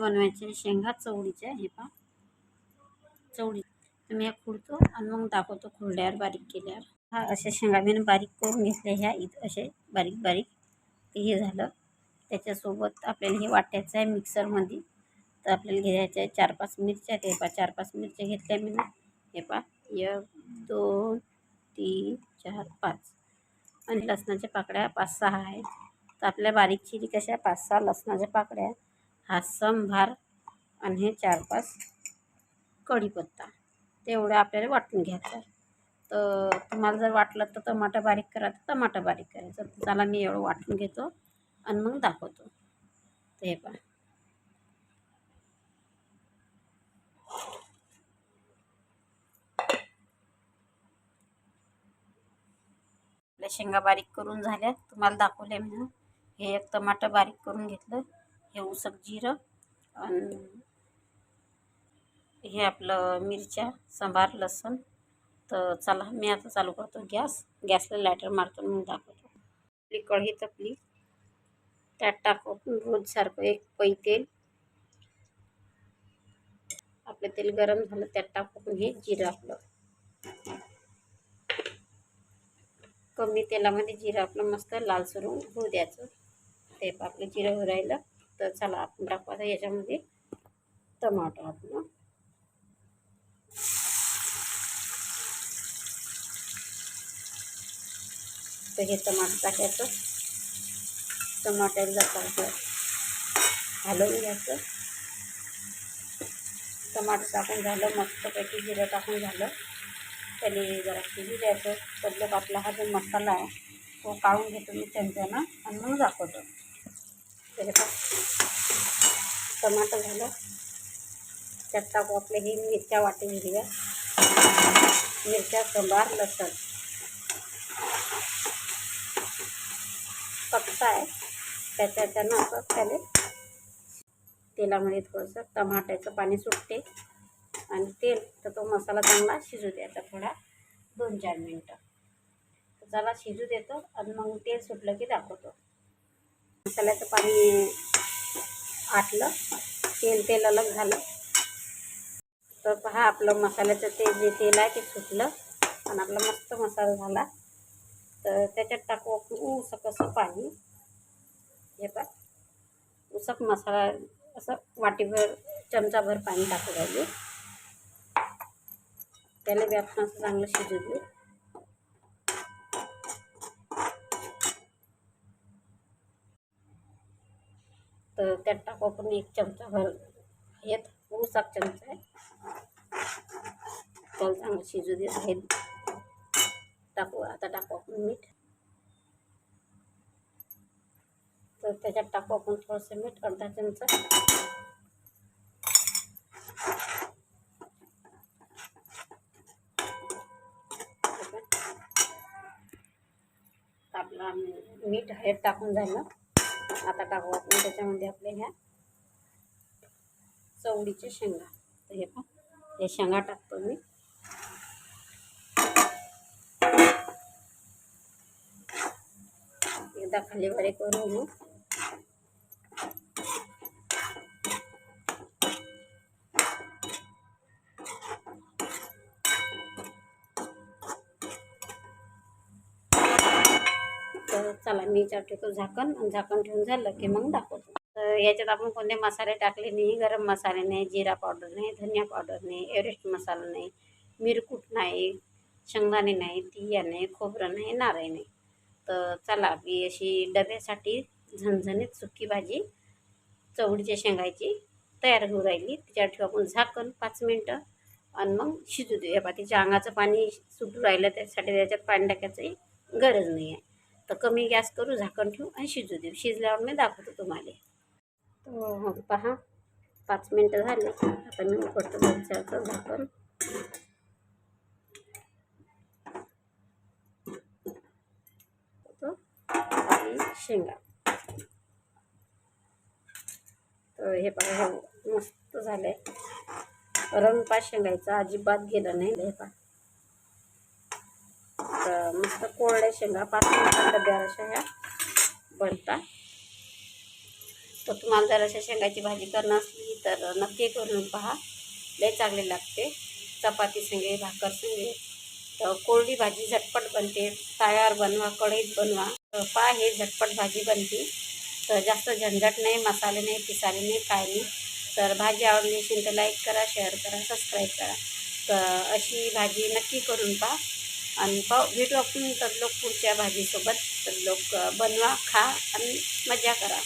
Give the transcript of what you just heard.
बनवायचे शेंगा चवळीच्या हे पा चवळी. तर मी हे खुडतो आणि मग दाखवतो खुरड्यावर बारीक केल्यावर. हा अशा शेंगा मी बारीक करून घेतल्या ह्या इथं असे बारीक बारीक. ते हे झालं. त्याच्यासोबत आपल्याला हे वाटायचं आहे मिक्सरमध्ये. तर आपल्याला घ्यायचं आहे चार पाच मिरच्या. ते पा चार पाच मिरच्या घेतल्या मी ना. हे पा एक दोन तीन चार पाच. आणि लसणाच्या पाकळ्या पाच सहा आहेत. तर आपल्या बारीक चिरी कशा पाच सहा लसणाच्या पाकळ्या. हा संभार आणि हे चार पाच कढीपत्ता. तेवढं आपल्याला वाटून घ्यायचं आहे. तर तुम्हाला जर वाटलं तर टमाटा बारीक करा तर टमाटा बारीक करायचं. तर त्याला मी एवढं वाटून घेतो आणि मग दाखवतो. तर हे पहा. आपल्या शेंगा बारीक करून झाल्या. तुम्हाला दाखवल्या मी हे एक टमाटा बारीक करून घेतलं. हे उसक जिरं आणि हे आपलं मिरच्या सांबार लसूण. तर चला मी आता चालू करतो गॅस. गॅसला लायटर मारतो मग दाखवतो. आपली कढी तपली. त्यात टाकून रोजसारखं एक पै तेल. आपलं तेल गरम झालं त्यात टाकून हे जिरं आपलं. कमी तेलामध्ये जिरं आपलं मस्त लालसर होऊ द्यायचं. ते आपलं जिरं हो राहिलं. तर चला आपण टाकू आता याच्यामध्ये टमाटर आपलं. तर हे टमाटर टाकायचं. टमाट्याला टाकायचं घालून घ्यायचं. टमाटर टाकून झालं मस्तपैकी जिरं टाकून झालं. त्याने जरा शिजू द्यायचं. पडलं आपला हा जो मसाला आहे तो काढून घेतो मी चमच्यानं आणि मग दाखवतो त्याच्या टमाटर झालं. त्यात टाकू आपले ही मिरच्या वाटे हिरव्या मिरच्या संबार लसण. कच्चा आहे. त्याच्या त्यानं असं त्याला तेलामध्ये थोडंसं टमाट्याचं पाणी सुटते. आणि तेल तर तो मसाला चांगला शिजू द्यायचा थोडा दोन चार मिनटं. चला शिजू देतो. आणि मग तेल सुटलं की दाखवतो. मसाल्याचं पाणी आटलं तेल तेल अलग झालं. तर पहा आपलं मसाल्याचं ते जे तेल आहे ते सुटलं आणि आपला मस्त मसाला झाला. तर त्याच्यात टाकू आपण उसक असं पाणी. हे पा उसक मसाला असं वाटीभर चमचाभर पाणी टाकू राहिले. त्याला बी आपण असं चांगलं शिजू देऊ तर त्यात टाकू आपण एक चमचा भर येत ऊसाक चमचा आहे. त्याला चांगलं शिजू देत हे टाकू आता टाकू आपण मीठ. तर त्याच्यात टाकू आपण थोडंसं मीठ अर्धा चमचा. आपला मीठ हे टाकून झालं. आता टाकू आपण त्याच्यामध्ये आपल्या ह्या चवळीच्या शेंगा. तर हे पण हे शेंगा टाकतो मी. एकदा खाली बरे करून घेऊ. तर चला मी ठेवतो झाकण आणि झाकण ठेवून झालं की मग दाखवतो. तर याच्यात आपण कोणते मसाले टाकले नाही गरम मसाले नाही जिरा पावडर नाही धनिया पावडर नाही एव्हरेस्ट मसाला नाही मिरकूट नाही शेंगदाणे नाही तिया नाही खोबरं नाही नारळ नाही. तर चला मी अशी डब्यासाठी झणझणीत सुकी भाजी चवळीच्या शेंगायची तयार होऊ राहिली. तिच्यावर ठेवू आपण झाकण पाच मिनटं आणि मग शिजू देऊ. बा तिच्या अंगाचं पाणी सुटू राहिलं त्यासाठी त्याच्यात पाणी टाकायची गरज नाही आहे. तर कमी गॅस करू झाकण ठेवू आणि शिजू देऊ. शिजल्यावर मी दाखवतो तुम्हाला. तर पहा पाच मिनटं झाले. आता मी उकडतो मिरच्याचं झाकण. आणि शेंगा. तर हे पहा हे मस्त झालंय रंग पा शेंगायचा अजिबात गेलं नाही. हे पहा. मस्त कोरड्या शेंगा पाच मिनिटात डब्यावर अशा ह्या बनतात. तर तुम्हाला जर अशा शेंगाची भाजी करणं असली तर नक्की करून पहा. लय चांगली लागते. चपाती संगे भाकर संगे. तर कोरडी भाजी झटपट बनते. ताव्यावर बनवा कढईत बनवा. तर पहा हे झटपट भाजी बनते. तर जास्त झंझट नाही मसाले नाही पिसाले नाही काय नाही. तर भाजी आवडली असेल तर लाईक करा शेअर करा सबस्क्राईब करा. तर अशी भाजी नक्की करून पहा. आणि पाव भेटू आपण तर लोक पुढच्या भाजीसोबत तर लोक बनवा खा आणि मजा करा.